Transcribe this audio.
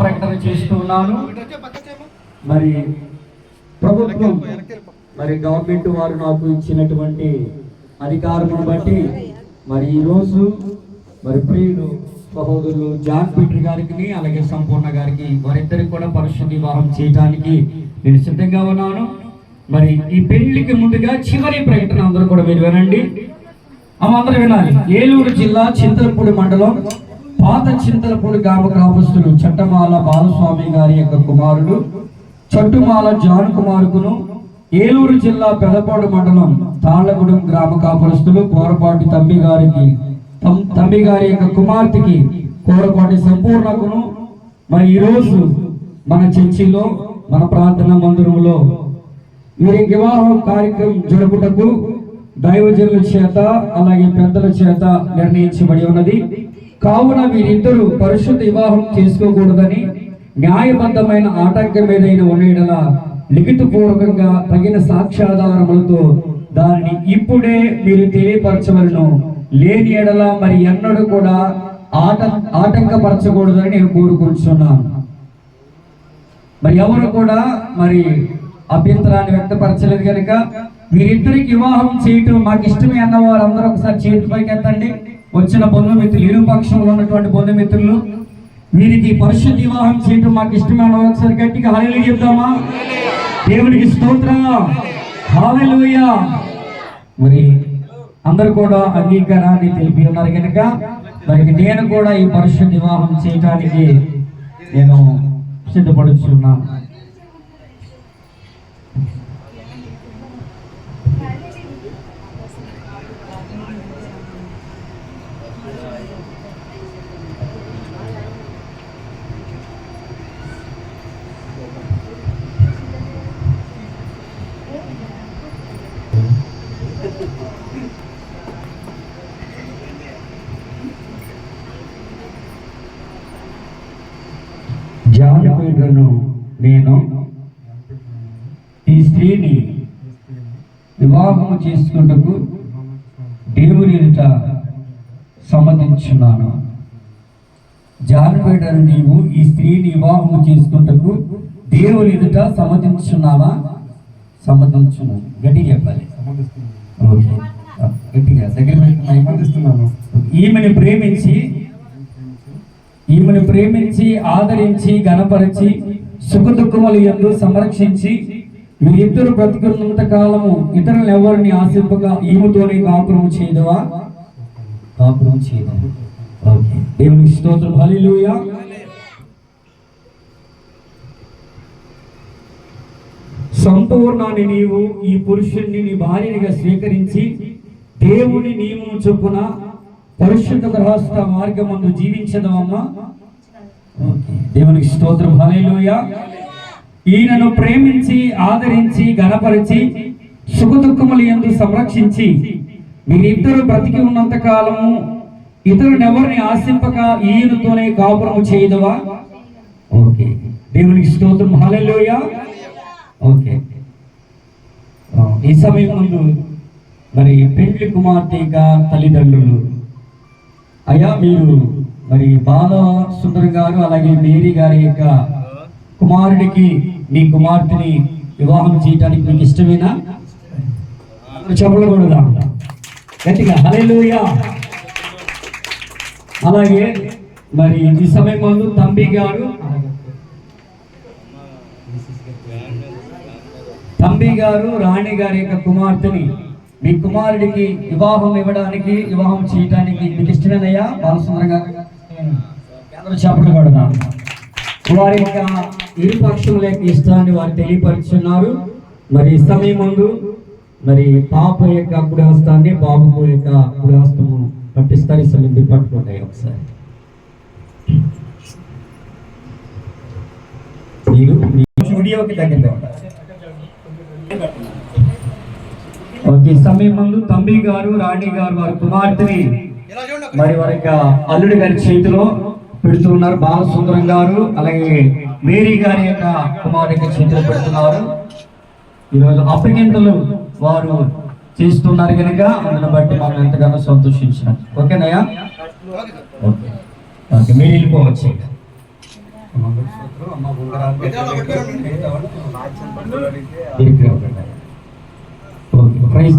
ప్రకటన చేస్తున్నాను. మరి ప్రభుత్వం మరి గవర్నమెంట్ వారు నాకు ఇచ్చినటువంటి అధికారమును బట్టి మరి ఈరోజు మరి ప్రియులు సహోదరులు జాన్ పీటర్ గారికి అలాగే సంపూర్ణ గారికి వారిద్దరికి కూడా పరిశుద్ధి వారం చేయడానికి నేను సిద్ధంగా ఉన్నాను. మరి ఈ పెళ్ళికి ముందుగా చివరి ప్రకటన అందరూ కూడా మీరు వినండి. అందరూ వినాలి. ఏలూరు జిల్లా చింతలపూడి మండలం పాత చింతలపూడి గ్రామ గ్రామస్తులు చట్టమాల బాలస్వామి గారి యొక్క కుమారుడు చట్టుమాల జాన్ కుమారుకును ఏలూరు జిల్లా పెదపాడు మండలం తాళ్ళగూడెం గ్రామ కాపురస్తులు కోరపాటి తమ్మి గారికి తమ్మి గారి యొక్క కుమార్తెకి కోరపాటి సంపూర్ణకును. మరి ఈరోజు మన చర్చిలో మన ప్రార్థన మందిరంలో వీరి వివాహం కార్యక్రమం జరుపుటకు దైవజనుల చేత అలాగే పెద్దల చేత నిర్ణయించబడి ఉన్నది. కావున వీరిద్దరూ పరిశుద్ధ వివాహం చేసుకోకూడదని న్యాయబద్ధమైన ఆటంకం ఏదైనా ఉన్న లిఖితపూర్వకంగా తగిన సాక్ష్యాధారములతో దానిని ఇప్పుడే మీరు తెలియపరచవలను. లేని ఎడల మరి ఎన్నడూ కూడా ఆట ఆటంకపరచకూడదని నేను కోరుకుంటున్నాను. మరి ఎవరు కూడా మరి అభ్యంతరాన్ని వ్యక్తపరచలేదు కనుక వీరిద్దరికి వివాహం చేయటం మాకు ఇష్టమే అన్న వారందరూ ఒకసారి చేతి పైకి ఎత్తండి వచ్చిన బంధుమిత్రులు ఇరు పక్షంలో ఉన్నటువంటి బంధుమిత్రులు వీరికి పరిశుద్ధ వివాహం చేయటం మాకు ఇష్టమే ఒకసారి గట్టిగా హాలేలు చెప్తామా దేవునికి స్తోత్రం. హాలేలుయా మరి అందరు కూడా అంగీకారాన్ని తెలిపి ఉన్నారు కనుక మరి నేను కూడా ఈ పరిశుద్ధ వివాహం చేయటానికి నేను సిద్ధపడుచున్నాను. జాన్ నేను ఈ స్త్రీని వివాహము చేసుకుంటకు దేవుని ఎదుట సమ్మతించున్నాను. జాన్ నీవు ఈ స్త్రీని వివాహము చేసుకుంటకు దేవుని ఎదుట సమ్మతించున్నావా? సమ్మతించున్నాను గట్టి చెప్పాలి. ఓకే గట్టిగా దగ్గర పెట్టుకున్నా సమ్మతిస్తున్నాను ఈమెను ప్రేమించి ఈమెను ప్రేమించి ఆదరించి గణపరిచి సుఖదుఖములు ఎందు సంరక్షించి వీరిద్దరు బ్రతుకున్నంత కాలము ఇతరులను ఎవరిని ఆశింపక ఈమెతోనే కాపురం చేయదవా? కాపురం చేయదు ఓకే. దేవునికి స్తోత్రం. హలిలుయా సంపూర్ణాన్ని నీవు ఈ పురుషుణ్ణి నీ భార్యనిగా స్వీకరించి దేవుని నియమం చొప్పున పరిశుద్ధ గృహస్థ మార్గం ముందు ఓకే. దేవునికి స్తోత్రం. హల్లెలూయా. ఈయనను ప్రేమించి ఆదరించి గణపరిచి సుఖదుఖములు ఎందు సంరక్షించి మీరిద్దరు బ్రతికి ఉన్నంత కాలము ఇతరునెవరిని ఆశింపక ఈయనతోనే కాపురము చేయదవా? ఓకే. దేవునికి స్తోత్రం. హల్లెలూయా. ఓకే. ఈ సమయం ముందు మరి పెండ్లి కుమార్తె యొక్క తల్లిదండ్రులు. అయ్యా మీరు మరి బాల సుందరం గారు అలాగే మేరీ గారి యొక్క కుమారుడికి మీ కుమార్తెని వివాహం చేయటానికి మీకు ఇష్టమేనా? అందరూ చెప్పకూడదా గట్టిగా హలేలుయా అలాగే మరి ఈ సమయం ముందు తంబి గారు తంబి గారు రాణి గారి యొక్క కుమార్తెని మీ కుమారుడికి వివాహం ఇవ్వడానికి వివాహం చేయడానికి మీకు ఇష్టమేనయ్యా? బాలసుందరంగా చేపలు పడదాం వారి యొక్క ఇరు పక్షముల యొక్క ఇష్టాన్ని వారు తెలియపరుచున్నారు. మరి సమయం ముందు మరి పాప యొక్క కుడి బాబు యొక్క కుడి పట్టిస్తారు. సమయం పట్టుకుంటాయి ఒకసారి మీరు వీడియోకి తగ్గింది ఓకే ఈ సమయం ముందు తంబి గారు రాణి గారు వారి కుమార్తెని మరి వారి యొక్క అల్లుడి గారి చేతిలో పెడుతున్నారు బాలసుందరం గారు అలాగే మేరీ గారి యొక్క కుమారుడి యొక్క చేతిలో పెడుతున్నారు. ఈరోజు అప్పగింతలు వారు చేస్తున్నారు కనుక అందుని బట్టి మనం ఎంతగానో సంతోషించినాం. ఓకేనయ్యా? ఓకే. ఓకే మీరు వెళ్ళిపోవచ్చు. ప్రైజ్